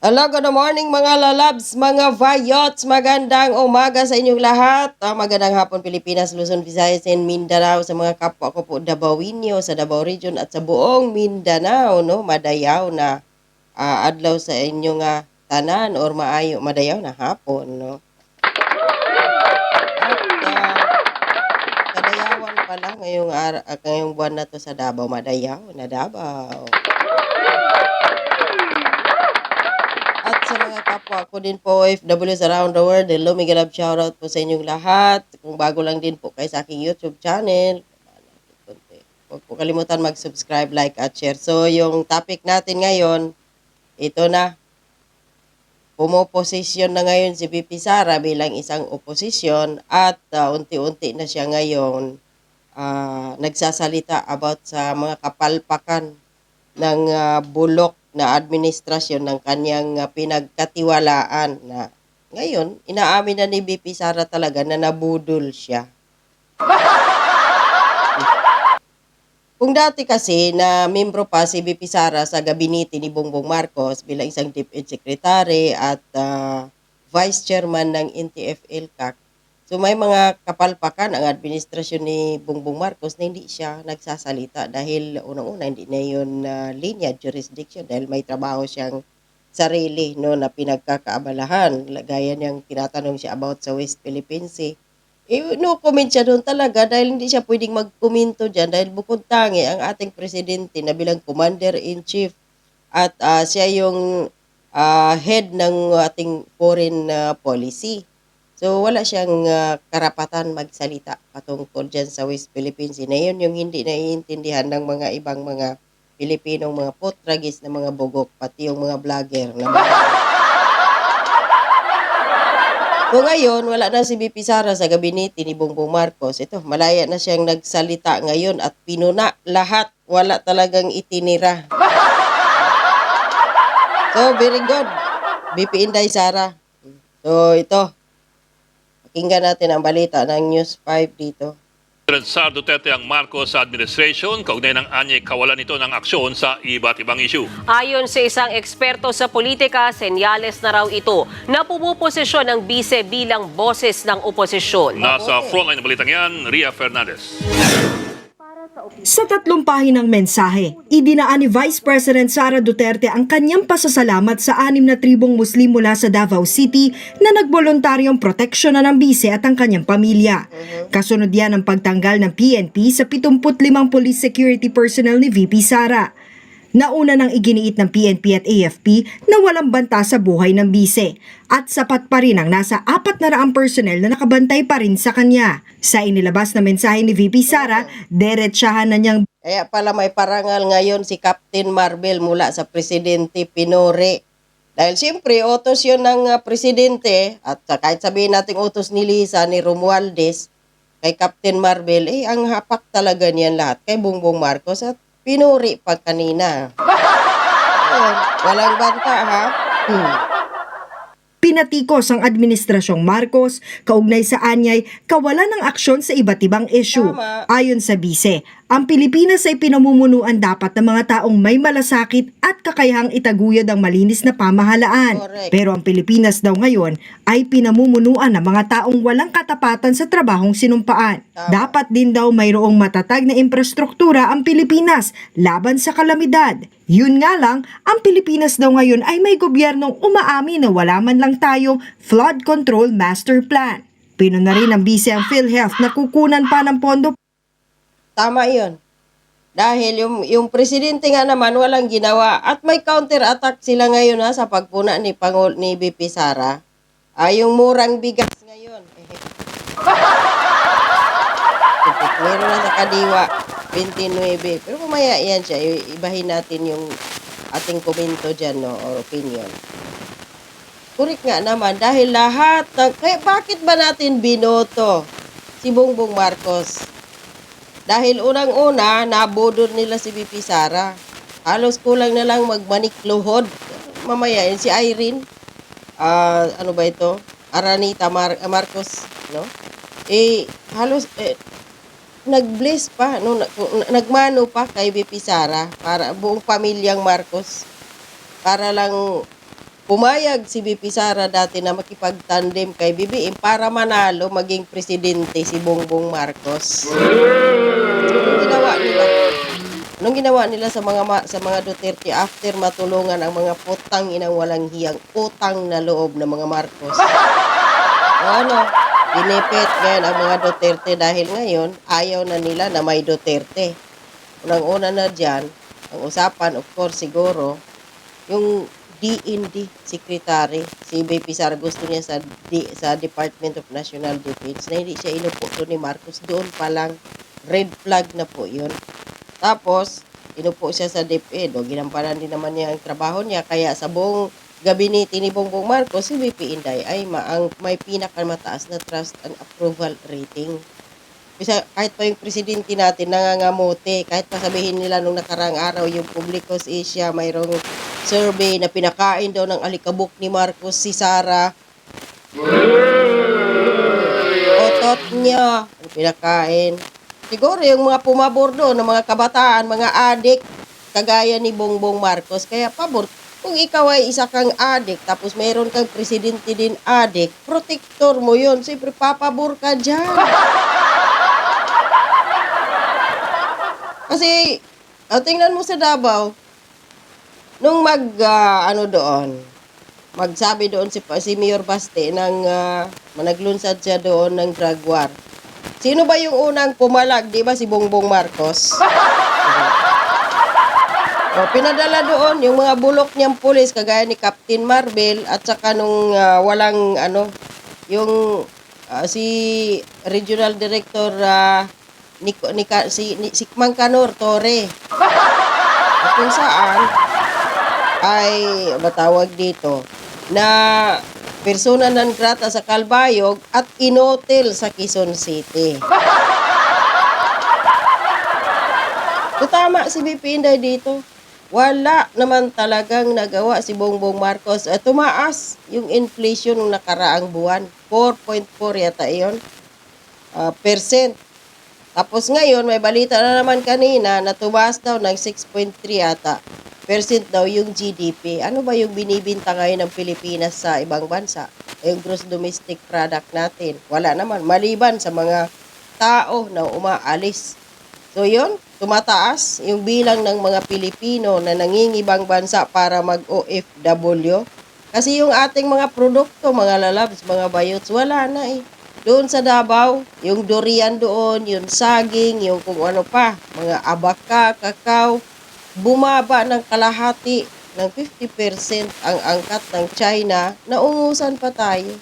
Hello, good morning mga lalabs, mga vayots. Magandang umaga sa inyong lahat. Ah, magandang hapon Pilipinas, Luzon, Visayas, and Mindanao sa mga kapwa ko po Davao sa Davao Region at sa buong Mindanao, no? Madayaw na ah, adlaw sa inyong nga tanan or maayo madayaw na hapon, no? At ah, kadayawan pala ngayong, ah, ngayong buwan na to sa Davao, madayaw na Davao. At sa mga kapwa ko din po, OFWs around the world, hello, mega love shoutout po sa inyong lahat. Kung bago lang din po kayo sa aking YouTube channel, huwag po kalimutan mag-subscribe, like, at share. So, yung topic natin ngayon, ito na. Pumoposisyon na ngayon si VP Sara bilang isang oposisyon at ah, unti-unti na siya ngayon ah, nagsasalita about sa mga kapalpakan ng ah, bulok na administrasyon ng kanyang ah, pinagkatiwalaan na ngayon, inaamin na ni BP Sara talaga na nabudol siya. Kung dati kasi na membro pa si BP Sara sa gabinete ni Bongbong Marcos bilang isang DepEd Secretary at ah, Vice Chairman ng NTF-ELCAC, So may mga kapalpakan ang administrasyon ni Bongbong Marcos na hindi siya nagsasalita dahil unang-una hindi na yun na linya jurisdiction dahil may trabaho siyang sarili no na pinagkakaabalahan. Gaya niyang tinatanong siya about sa West Philippine Sea. Eh, no comment siya doon talaga dahil hindi siya pwedeng magkomento dyan dahil bukod tangi ang ating presidente na bilang commander-in-chief at ah, siya yung ah, head ng ating foreign ah, policy. So, wala siyang ah, karapatan magsalita patungkol dyan sa West Philippines. Sea. Na yun yung hindi naiintindihan ng mga ibang mga Pilipinong mga potragis na mga bugok, pati yung mga vlogger na mga... So ngayon, wala na si BP Sara sa gabinete ni Bongbong Marcos. Ito, malaya na siyang nagsalita ngayon at pinuna lahat. Wala talagang itinira. So, very good. BP Inday Sara. So, ito, Pakinggan natin ang balita ng News 5 dito. Sar Duterte ang Marcos administration kaugnay ng anyay kawalan nito ng aksyon sa iba't ibang issue. Ayon sa isang eksperto sa politika, senyales na raw ito na pumuposisyon ng bise bilang boses ng oposisyon. Nasa frontline ng balitang yan, Ria Fernandez. Sa tatlong pahinang mensahe, idinaan ni Vice President Sara Duterte ang kanyang pasasalamat sa anim na tribong Muslim mula sa Davao City na nagboluntaryong proteksyonan ng bise at ang kanyang pamilya. Kasunod yan ang pagtanggal ng PNP sa 75 police security personnel ni VP Sara. Nauna nang iginiit ng PNP at AFP na walang banta sa buhay ng bise at sapat pa rin ang nasa apat na raang personnel na nakabantay pa rin sa kanya. Sa inilabas na mensahe ni VP Sara, derechahan na niyang Kaya pala may parangal ngayon si Captain Marvel mula sa Presidente Pinore. Dahil siyempre, utos yun ng ah, Presidente at ah, kahit sabihin natin utos ni Lisa, ni Romualdez, kay Captain Marvel, eh ang hapak talaga niyan lahat kay Bongbong Marcos at Pinuri pa kanina. Walang banta ha. Hmm. Pinatikos ang Administrasyong Marcos kaugnay sa anyay kawalan ng aksyon sa iba't ibang issue. Tama. Ayon sa bise, ang Pilipinas ay pinamumunuan dapat ng mga taong may malasakit at kakayahang itaguyod ang malinis na pamahalaan. Correct. Pero ang Pilipinas daw ngayon ay pinamumunuan ng mga taong walang katapatan sa trabahong sinumpaan. Tama. Dapat din daw mayroong matatag na infrastruktura ang Pilipinas laban sa kalamidad. Yun nga lang, ang Pilipinas daw ngayon ay may gobyernong umaamin na wala man lang tayong flood control master plan. Pinuna rin ng bise ang PhilHealth na kukunan pa ng pondo Tama yun. Dahil yung, yung presidente nga naman walang ginawa at may counter-attack sila ngayon ha, sa pagpuna ni, Pangul ni BP Sara. Ah, yung murang bigas ngayon. Meron na sa kadiwa, 29. Pero mamaya yan siya, ibahin natin yung ating komento dyan, no, or opinion. Correct nga naman, dahil lahat, ng, kaya bakit ba natin binoto si Bongbong Marcos? Dahil unang-una, nabudol nila si BP Sara. Halos kulang na lang magmanik luhod. Mamaya, yun si Irene, ah, ano ba ito? Aranita Mar- Marcos, no? Eh, halos, eh, nag-bless pa, no, nag- nagmano pa kay BP Sara para buong pamilyang Marcos para lang pumayag si BP Sara dati na makipagtandem kay BBM para manalo maging presidente si Bongbong Marcos. Anong ginawa nila? Anong ginawa nila sa mga sa mga Duterte after matulungan ang mga putang inang walang hiyang utang na loob ng mga Marcos? Ano, ginipit ngayon ang mga Duterte dahil ngayon ayaw na nila na may Duterte. Unang-una na dyan, ang usapan of course siguro, yung DND secretary, si BP Sara gusto niya sa, D, sa Department of National Defense na hindi siya inupo ni Marcos. Doon pa lang, red flag na po yun. Tapos, inupo siya sa DepEd. O, ginampanan din naman niya ang trabaho niya. Kaya sa buong gabinete ni Bongbong Marcos, si BP Inday ay ma ang may pinakamataas na trust and approval rating. Bisa, kahit pa yung presidente natin nangangamote, kahit pa sabihin nila nung nakarang araw yung Publicos Asia, mayroong survey na pinakain daw ng alikabok ni Marcos si Sara. Otot niya, pinakain. Siguro yung mga pumabor doon, ng mga kabataan, mga adik, kagaya ni Bongbong Marcos, kaya pabor. Kung ikaw ay isa kang adik, tapos mayroon kang presidente din adik, protector mo yun. Siyempre, papabor ka dyan. Kasi, ah, tingnan mo sa Davao, nung mag, ah, ano doon, magsabi doon si, si Mayor Baste ng uh, managlunsad siya doon ng drug war. Sino ba yung unang pumalag? Di ba si Bongbong Marcos? o, pinadala doon yung mga bulok niyang pulis kagaya ni Captain Marvel at saka nung ah, walang ano yung ah, si Regional Director uh, ni, ni, si, ni, si Mang Canor Torre. At kung saan ay matawag dito na persona non grata sa Kalbayog at inotel sa Quezon City. So, tama si BP Inday dito. Wala naman talagang nagawa si Bongbong Marcos. At tumaas yung inflation ng nakaraang buwan. 4.4 yata iyon. ah, percent. Tapos ngayon, may balita na naman kanina na tumaas daw ng 6.3 yata percent daw yung GDP. Ano ba yung binibinta ngayon ng Pilipinas sa ibang bansa? Yung gross domestic product natin. Wala naman. Maliban sa mga tao na umaalis. So yun, tumataas yung bilang ng mga Pilipino na nangingibang bansa para mag-OFW. Kasi yung ating mga produkto, mga lalabs, mga bayots, wala na eh. Doon sa Davao, yung durian doon, yung saging, yung kung ano pa, mga abaka, kakao, bumaba ng kalahati ng 50% ang angkat ng China, naungusan pa tayo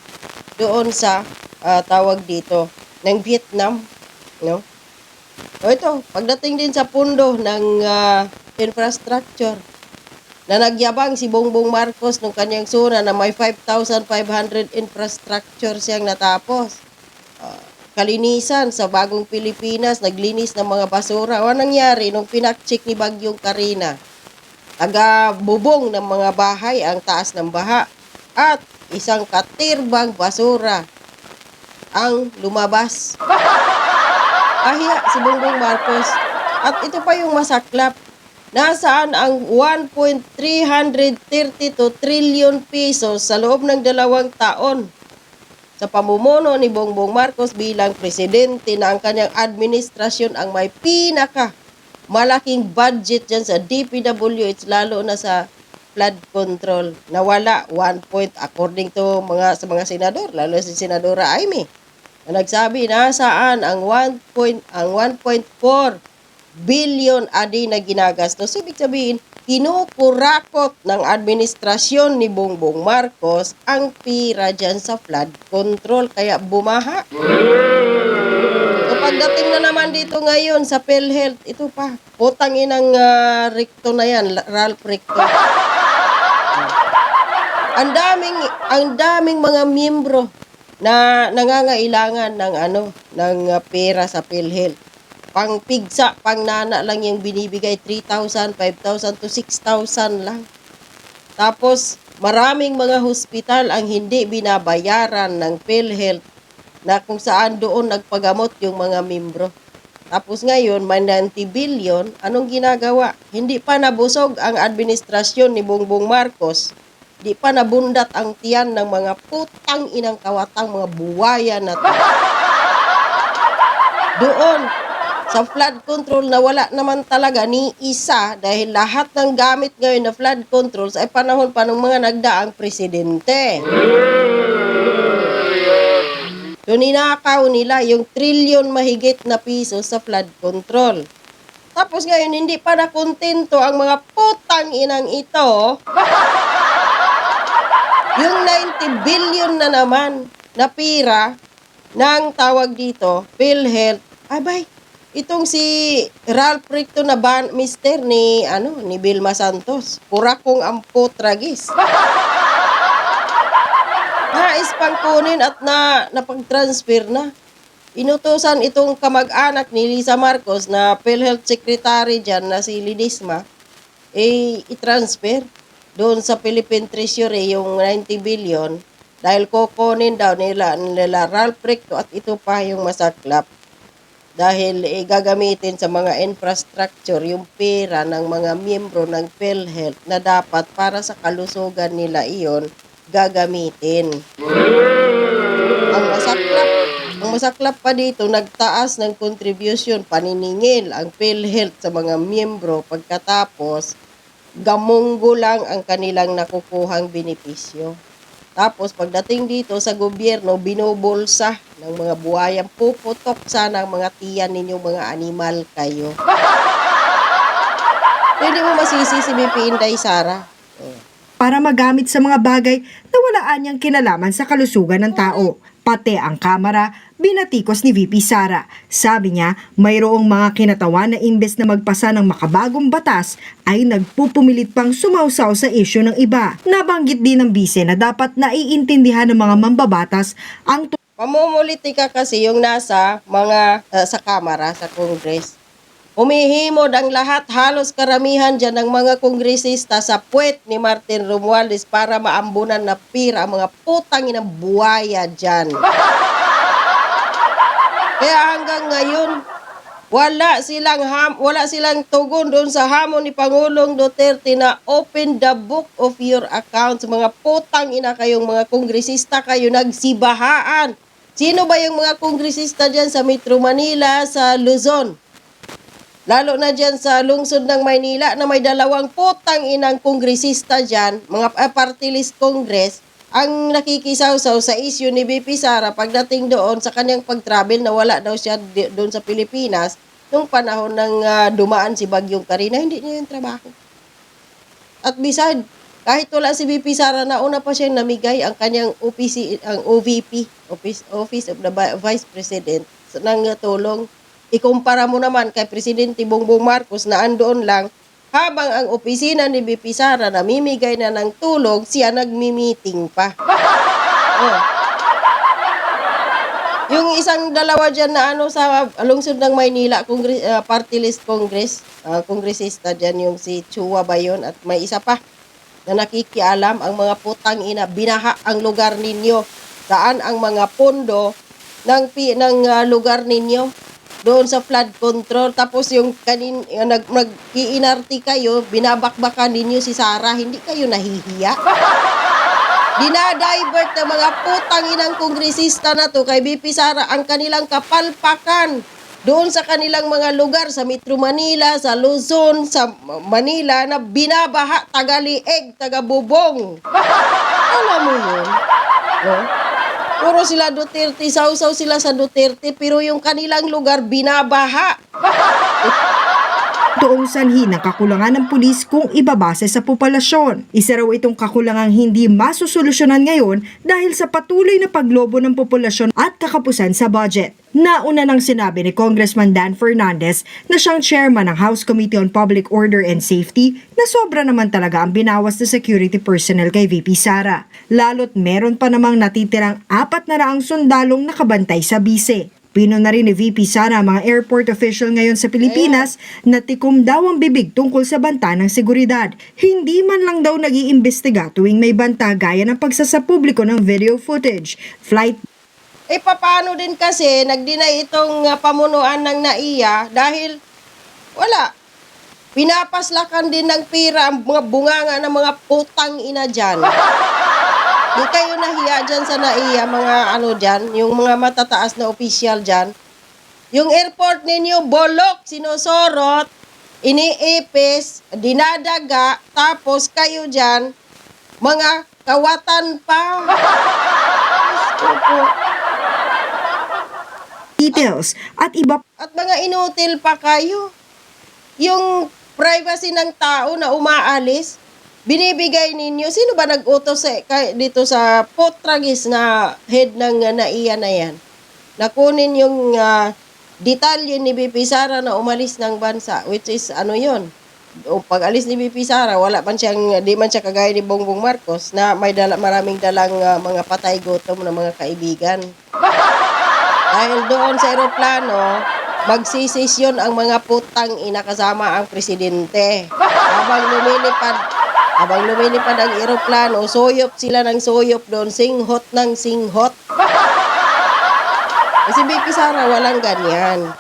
doon sa ah, tawag dito ng Vietnam, no? O ito, pagdating din sa pundo ng ah, infrastructure, na nagyabang si Bongbong Marcos nung kanyang suna na may 5,500 infrastructure siyang natapos. Ah, kalinisan sa bagong Pilipinas, naglinis ng mga basura. O nangyari nung pinakcheck ni Bagyong Karina? Taga bubong ng mga bahay ang taas ng baha at isang katirbang basura ang lumabas. Kahiya si Bongbong Marcos. At ito pa yung masaklap. Nasaan ang 1.332 trillion pesos sa loob ng dalawang taon? sa pamumuno ni Bongbong Marcos bilang presidente na ang kanyang administrasyon ang may pinaka malaking budget dyan sa DPWH lalo na sa flood control nawala 1 point according to mga sa mga senador lalo si senadora Aimee na nagsabi na saan ang 1 point ang 1.4 billion a day na ginagastos. Ibig sabihin, kinukurakot ng administrasyon ni Bongbong Marcos ang pira dyan sa flood control. Kaya bumaha. So, pagdating na naman dito ngayon sa PhilHealth, ito pa, putang inang uh, Ricto na yan, Ralph Ricto. ang daming ang daming mga miyembro na nangangailangan ng ano ng uh, pera sa PhilHealth pang pigsa, pang nana lang yung binibigay 3,000, 5,000 to 6,000 lang. Tapos maraming mga hospital ang hindi binabayaran ng PhilHealth na kung saan doon nagpagamot yung mga membro. Tapos ngayon, may 90 billion, anong ginagawa? Hindi pa nabusog ang administrasyon ni Bongbong Marcos di pa nabundat ang tiyan ng mga putang inang kawatang mga buwaya na to. Doon, sa flood control na wala naman talaga ni isa dahil lahat ng gamit ngayon na flood controls ay panahon pa ng mga nagdaang presidente. So ninakaw nila yung trilyon mahigit na piso sa flood control. Tapos ngayon hindi pa nakontento ang mga putang inang ito. Yung 90 billion na naman na pira ng tawag dito, PhilHealth. Abay, itong si Ralph Ricto na ban, mister ni, ano, ni Vilma Santos. Pura kong ampo tragis. Nais pang kunin at na napag-transfer na. Inutosan itong kamag-anak ni Lisa Marcos na PhilHealth Secretary dyan na si Lidisma, eh, i-transfer doon sa Philippine Treasury yung 90 billion dahil kukunin daw nila, nila Ralph Recto at ito pa yung masaklap dahil eh, gagamitin sa mga infrastructure yung pera ng mga miyembro ng PhilHealth na dapat para sa kalusugan nila iyon gagamitin. Ang masaklap, ang masaklap pa dito, nagtaas ng contribution, paniningil ang PhilHealth sa mga miyembro pagkatapos gamunggo lang ang kanilang nakukuhang benepisyo. Tapos pagdating dito sa gobyerno, binubulsa ng mga buhayang puputok sana ang mga tiyan ninyong mga animal kayo. Hindi mo masisi si BP Sara. Para magamit sa mga bagay na walaan niyang kinalaman sa kalusugan ng tao. Pati ang kamera, binatikos ni VP Sara. Sabi niya, mayroong mga kinatawan na imbes na magpasa ng makabagong batas, ay nagpupumilit pang sumausaw sa isyu ng iba. Nabanggit din ng bise na dapat naiintindihan ng mga mambabatas ang Pamumulitika kasi yung nasa mga uh, sa kamara, sa Congress. Humihimod ang lahat, halos karamihan dyan ng mga kongresista sa puwet ni Martin Romualdez para maambunan na pira ang mga putang inang buwaya dyan. Kaya hanggang ngayon, wala silang ham, wala silang tugon doon sa hamon ni Pangulong Duterte na open the book of your accounts. Mga putang ina kayong mga kongresista kayo nagsibahaan. Sino ba yung mga kongresista dyan sa Metro Manila, sa Luzon? Lalo na dyan sa lungsod ng Maynila na may dalawang putang inang kongresista dyan, mga uh, party list congress, ang nakikisaw-saw sa issue ni BP Sara pagdating doon sa kanyang pag-travel na wala daw siya doon sa Pilipinas nung panahon ng ah, dumaan si Bagyong Karina, hindi niya yung trabaho. At beside, kahit wala si BP Sara, nauna pa siyang namigay ang kanyang OPC, ang OVP, Office, Office of the Vi- Vice President, ng uh, tulong. Ikumpara mo naman kay Presidente Bongbong Marcos na andoon lang, habang ang opisina ni BP Sara namimigay na ng tulong, siya nagmi-meeting pa. Oh. Yung isang dalawa dyan na ano sa lungsod ng Maynila, Congress, ah, party list congress, ah, kongresista dyan yung si Chua ba yun? At may isa pa na nakikialam ang mga putang ina, binaha ang lugar ninyo. Saan ang mga pondo ng, ng ah, lugar ninyo? Doon sa flood control. Tapos yung kanin, yung nag, nag-iinarti kayo, binabakbakan ninyo si Sarah, hindi kayo nahihiya? Dinadivert ng mga putang inang kongresista na to kay BP Sara ang kanilang kapalpakan doon sa kanilang mga lugar sa Metro Manila, sa Luzon, sa Manila na binabaha tagalieg, tagabubong. Alam mo yun? No? Puro sila Duterte, sausaw sila sa Duterte, pero yung kanilang lugar binabaha. Toong sanhi ng kakulangan ng pulis kung ibabase sa populasyon. Isa raw itong kakulangang hindi masusolusyonan ngayon dahil sa patuloy na paglobo ng populasyon at kakapusan sa budget. Nauna nang sinabi ni Congressman Dan Fernandez na siyang chairman ng House Committee on Public Order and Safety na sobra naman talaga ang binawas na security personnel kay VP Sara. Lalo't meron pa namang natitirang apat na raang sundalong nakabantay sa bise. Pino na rin ni VP Sara ang mga airport official ngayon sa Pilipinas na tikom daw ang bibig tungkol sa banta ng seguridad. Hindi man lang daw nag-iimbestiga tuwing may banta gaya ng pagsasapubliko ng video footage, flight Eh, paano din kasi nag-deny itong uh, pamunuan ng NAIA dahil wala. Pinapaslakan din ng pira ang mga bunganga ng mga putang ina dyan. Di kayo nahiya dyan sa naiya, mga ano dyan, yung mga matataas na opisyal dyan. Yung airport ninyo, bolok, sinusorot, iniipis, dinadaga, tapos kayo dyan, mga kawatan pa. Details at iba At mga inutil pa kayo. Yung privacy ng tao na umaalis, binibigay ninyo. Sino ba nag-utos sa, kay- dito sa potragis na head ng uh, naiya na yan? Nakunin yung uh, detalye ni BP Sara na umalis ng bansa, which is ano yon o pag alis ni BP Sara, wala man siyang, di man siya kagaya ni Bongbong Marcos na may dala, maraming dalang uh, mga patay gutom na mga kaibigan. Dahil doon sa eroplano, magsisisyon ang mga putang ina kasama ang presidente. Habang lumilipad, habang lumilipad ang eroplano, soyop sila ng soyop doon, singhot ng singhot. Kasi BP Sara, walang ganyan.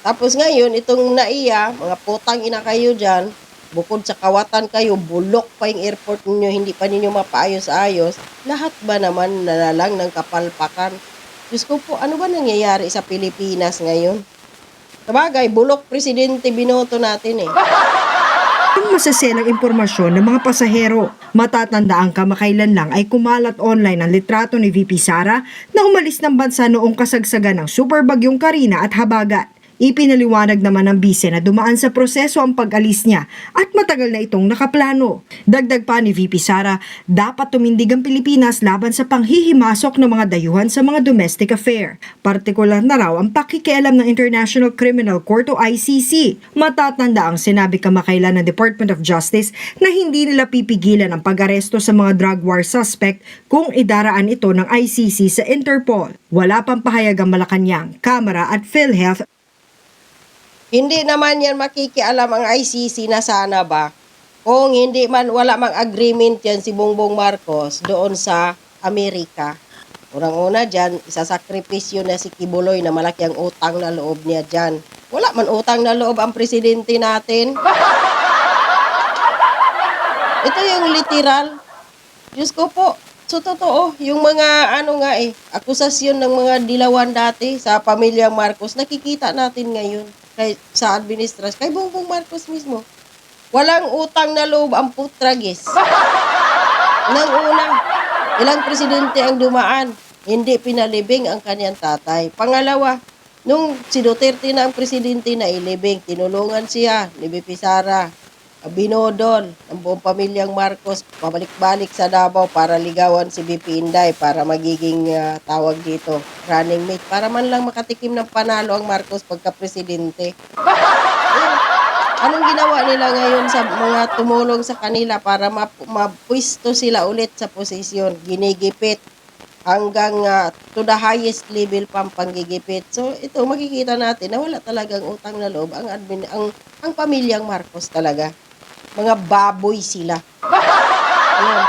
Tapos ngayon, itong naiya, mga putang ina kayo dyan, bukod sa kawatan kayo, bulok pa yung airport ninyo, hindi pa ninyo mapaayos-ayos, lahat ba naman nalalang ng kapalpakan? Diyos ko po, ano ba nangyayari sa Pilipinas ngayon? Sabagay, bulok presidente binoto natin eh. Ang masaselang impormasyon ng mga pasahero. Matatandaan kamakailan lang ay kumalat online ang litrato ni VP Sara na umalis ng bansa noong kasagsagan ng super bagyong Karina at Habagat. Ipinaliwanag naman ng bise na dumaan sa proseso ang pag-alis niya at matagal na itong nakaplano. Dagdag pa ni VP Sara, dapat tumindig ang Pilipinas laban sa panghihimasok ng mga dayuhan sa mga domestic affair. Partikular na raw ang pakikialam ng International Criminal Court o ICC. Matatanda ang sinabi kamakailan ng Department of Justice na hindi nila pipigilan ang pag-aresto sa mga drug war suspect kung idaraan ito ng ICC sa Interpol. Wala pang pahayag ang Malacanang, Kamara at PhilHealth Hindi naman yan makikialam ang ICC na sana ba kung hindi man wala mang agreement yan si Bongbong Marcos doon sa Amerika. Unang-una dyan, isasakripisyo na si Kibuloy na malaki ang utang na loob niya dyan. Wala man utang na loob ang presidente natin. Ito yung literal. Diyos ko po, so totoo, yung mga ano nga eh, akusasyon ng mga dilawan dati sa pamilyang Marcos, nakikita natin ngayon kay, sa administrasyon, kay Bongbong Marcos mismo. Walang utang na loob ang putragis. Nang una, ilang presidente ang dumaan, hindi pinalibing ang kanyang tatay. Pangalawa, nung si Duterte na ang presidente na ilibing, tinulungan siya ni BP Sara, binodol buong pamilyang Marcos, pabalik-balik sa Davao para ligawan si BP Inday para magiging ah, tawag dito, running mate, para man lang makatikim ng panalo ang Marcos pagka-presidente. Anong ginawa nila ngayon sa mga tumulong sa kanila para map- mapwisto sila ulit sa posisyon? Ginigipit hanggang ah, to the highest level pang panggigipit. So ito makikita natin na wala talagang utang na loob ang admin ang ang pamilyang Marcos talaga. Mga baboy sila. Yun.